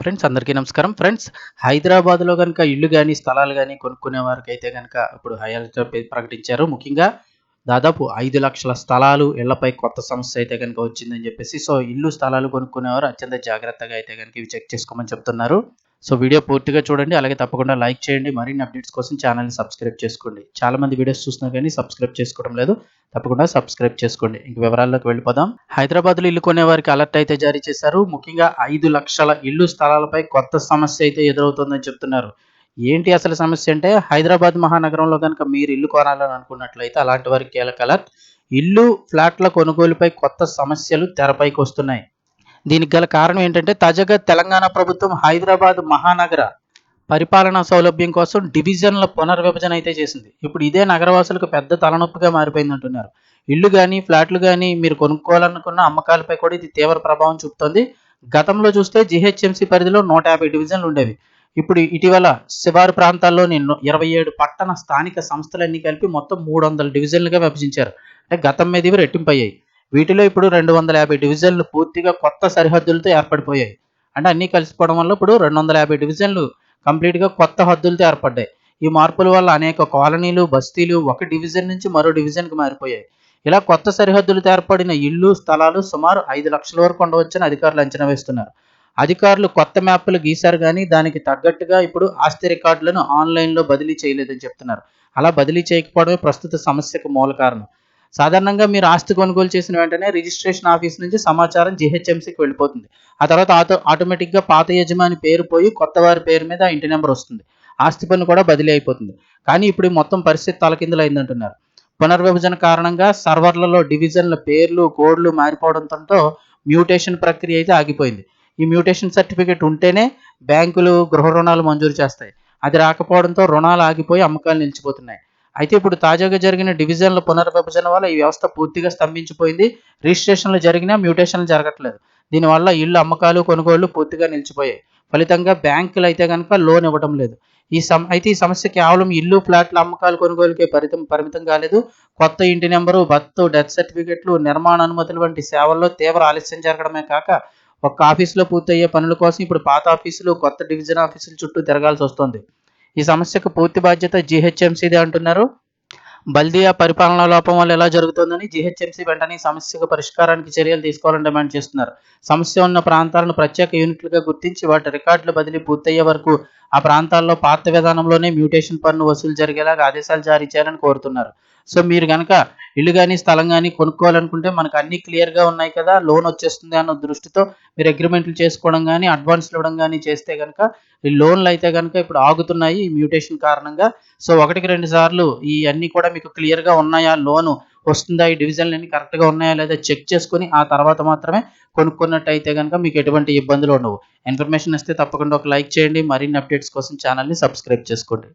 Friends అందరికీ నమస్కారం. Friends హైదరాబాద్లో కనుక ఇల్లు కానీ స్థలాలు కానీ కొనుక్కునే వారికి అయితే కనుక ఇప్పుడు హైలైట్ ప్రకటించారు. ముఖ్యంగా దాదాపు ఐదు లక్షల స్థలాలు ఇళ్ళపై కొత్త సమస్య అయితే కనుక వచ్చిందని చెప్పేసి సో ఇల్లు స్థలాలు కొనుక్కునేవారు అత్యంత జాగ్రత్తగా అయితే కనుక ఇవి చెక్ చేసుకోమని చెప్తున్నారు. సో వీడియో పూర్తిగా చూడండి అలాగే తప్పకుండా లైక్ చేయండి. మరిన్ని అప్డేట్స్ కోసం ఛానల్ని సబ్స్క్రైబ్ చేసుకోండి. చాలా మంది వీడియోస్ చూసినా కానీ సబ్స్క్రైబ్ చేసుకోవడం లేదు. తప్పకుండా సబ్స్క్రైబ్ చేసుకోండి. ఇంక వివరాల్లోకి వెళ్ళిపోదాం. హైదరాబాద్లో ఇల్లు కొనే వారికి అలర్ట్ అయితే జారీ చేశారు. ముఖ్యంగా ఐదు లక్షల ఇల్లు స్థలాలపై కొత్త సమస్య అయితే ఎదురవుతుందని చెప్తున్నారు. ఏంటి అసలు సమస్య అంటే హైదరాబాద్ మహానగరంలో కనుక మీరు ఇల్లు కొనాలని అనుకున్నట్లయితే అలాంటి వారికి కీలక అలర్ట్. ఇల్లు ఫ్లాట్ల కొనుగోలుపై కొత్త సమస్యలు తెరపైకి వస్తున్నాయి. దీనికి గల కారణం ఏంటంటే తాజాగా తెలంగాణ ప్రభుత్వం హైదరాబాద్ మహానగర పరిపాలనా సౌలభ్యం కోసం డివిజన్ల పునర్విభజన అయితే చేసింది. ఇప్పుడు ఇదే నగరవాసులకు పెద్ద తలనొప్పిగా మారిపోయింది అంటున్నారు. ఇల్లు కానీ ఫ్లాట్లు కానీ మీరు కొనుక్కోవాలనుకున్న అమ్మకాలపై కూడా ఇది తీవ్ర ప్రభావం చూపుతోంది. గతంలో చూస్తే జిహెచ్ఎంసీ పరిధిలో నూట యాభై డివిజన్లు ఉండేవి. ఇప్పుడు ఇటీవల శివారు ప్రాంతాల్లోని ఇరవై ఏడు పట్టణ స్థానిక సంస్థలన్నీ కలిపి మొత్తం మూడు వందల డివిజన్లుగా విభజించారు. అంటే గతం మీద ఇవి రెట్టింపయ్యాయి. వీటిలో ఇప్పుడు రెండు వందల యాభై డివిజన్లు పూర్తిగా కొత్త సరిహద్దులతో ఏర్పడిపోయాయి. అంటే అన్నీ కలిసిపోవడం వల్ల ఇప్పుడు రెండు వందల యాభై డివిజన్లు కంప్లీట్గా కొత్త హద్దులతో ఏర్పడ్డాయి. ఈ మార్పుల వల్ల అనేక కాలనీలు బస్తీలు ఒక డివిజన్ నుంచి మరో డివిజన్కి మారిపోయాయి. ఇలా కొత్త సరిహద్దులతో ఏర్పడిన ఇల్లు స్థలాలు సుమారు ఐదు లక్షల వరకు ఉండవచ్చని అధికారులు అంచనా వేస్తున్నారు. అధికారులు కొత్త మ్యాప్లు గీశారు కానీ దానికి తగ్గట్టుగా ఇప్పుడు ఆస్తి రికార్డులను ఆన్లైన్లో బదిలీ చేయలేదని చెప్తున్నారు. అలా బదిలీ చేయకపోవడమే ప్రస్తుత సమస్యకు మూల కారణం. సాధారణంగా మీరు ఆస్తి కొనుగోలు చేసిన వెంటనే రిజిస్ట్రేషన్ ఆఫీస్ నుంచి సమాచారం జిహెచ్ఎంసీకి వెళ్ళిపోతుంది. ఆ తర్వాత ఆటో ఆటోమేటిక్గా పాత యజమాని పేరు పోయి కొత్త వారి పేరు మీద ఇంటి నెంబర్ వస్తుంది. ఆస్తి పన్ను కూడా బదిలీ అయిపోతుంది. కానీ ఇప్పుడు మొత్తం పరిస్థితి తలకిందులు అయిందంటున్నారు. పునర్విభజన కారణంగా సర్వర్లలో డివిజన్ల పేర్లు కోడ్లు మారిపోవడంతో మ్యూటేషన్ ప్రక్రియ అయితే ఆగిపోయింది. ఈ మ్యూటేషన్ సర్టిఫికేట్ ఉంటేనే బ్యాంకులు గృహ రుణాలు మంజూరు చేస్తాయి. అది రాకపోవడంతో రుణాలు ఆగిపోయి అమ్మకాలు నిలిచిపోతున్నాయి. అయితే ఇప్పుడు తాజాగా జరిగిన డివిజన్ల పునర్విభజన వల్ల ఈ వ్యవస్థ పూర్తిగా స్తంభించిపోయింది. రిజిస్ట్రేషన్లు జరిగినా మ్యూటేషన్లు జరగట్లేదు. దీనివల్ల ఇల్లు అమ్మకాలు కొనుగోళ్ళు పూర్తిగా నిలిచిపోయాయి. ఫలితంగా బ్యాంకులు అయితే కనుక లోన్ ఇవ్వడం లేదు. ఈ సమ అయితే ఈ సమస్య కేవలం ఇల్లు ఫ్లాట్ల అమ్మకాలు కొనుగోలుకే పరిమితం పరిమితం కాలేదు. కొత్త ఇంటి నెంబరు బత్తు డెత్ సర్టిఫికెట్లు నిర్మాణ అనుమతులు వంటి సేవల్లో తీవ్ర ఆలస్యం జరగడమే కాక ఒక్క ఆఫీసులో పూర్తయ్యే పనుల కోసం ఇప్పుడు పాత ఆఫీసులు కొత్త డివిజన్ ఆఫీసుల చుట్టూ తిరగాల్సి వస్తుంది. ఈ సమస్యకు పూర్తి బాధ్యత జీహెచ్ఎంసీదే అంటున్నారు. బల్దియా పరిపాలనా లోపం వల్ల ఎలా జరుగుతుందని జీహెచ్ఎంసీ వెంటనే సమస్యకు పరిష్కారానికి చర్యలు తీసుకోవాలని డిమాండ్ చేస్తున్నారు. సమస్య ఉన్న ప్రాంతాలను ప్రత్యేక యూనిట్లుగా గుర్తించి వాటి రికార్డుల బదిలీ పూర్తయ్యే వరకు ఆ ప్రాంతాల్లో పాత విధానంలోనే మ్యూటేషన్ పన్ను వసూలు జరిగేలాగా ఆదేశాలు జారీ చేయాలని కోరుతున్నారు. సో మీరు కనుక ఇల్లు కానీ స్థలం కానీ కొనుక్కోవాలనుకుంటే మనకు అన్ని క్లియర్గా ఉన్నాయి కదా లోన్ వచ్చేస్తుంది అన్న దృష్టితో మీరు అగ్రిమెంట్లు చేసుకోవడం కానీ అడ్వాన్స్లు ఇవ్వడం కానీ చేస్తే కనుక ఈ లోన్లు అయితే కనుక ఇప్పుడు ఆగుతున్నాయి ఈ మ్యూటేషన్ కారణంగా. సో ఒకటికి రెండు సార్లు ఈ అన్ని కూడా మీకు క్లియర్గా ఉన్నాయా లోను వస్తుందా? ఈ డివిజన్లు అన్ని కరెక్ట్గా ఉన్నాయా? లేదా చెక్ చేసుకుని ఆ తర్వాత మాత్రమే కొనుక్కున్నట్టయితే కనుక మీకు ఎటువంటి ఇబ్బందులు ఉండవు. ఇన్ఫర్మేషన్ ఇస్తే తప్పకుండా ఒక లైక్ చేయండి. మరిన్ని అప్డేట్స్ కోసం ఛానల్ని సబ్స్క్రైబ్ చేసుకోండి.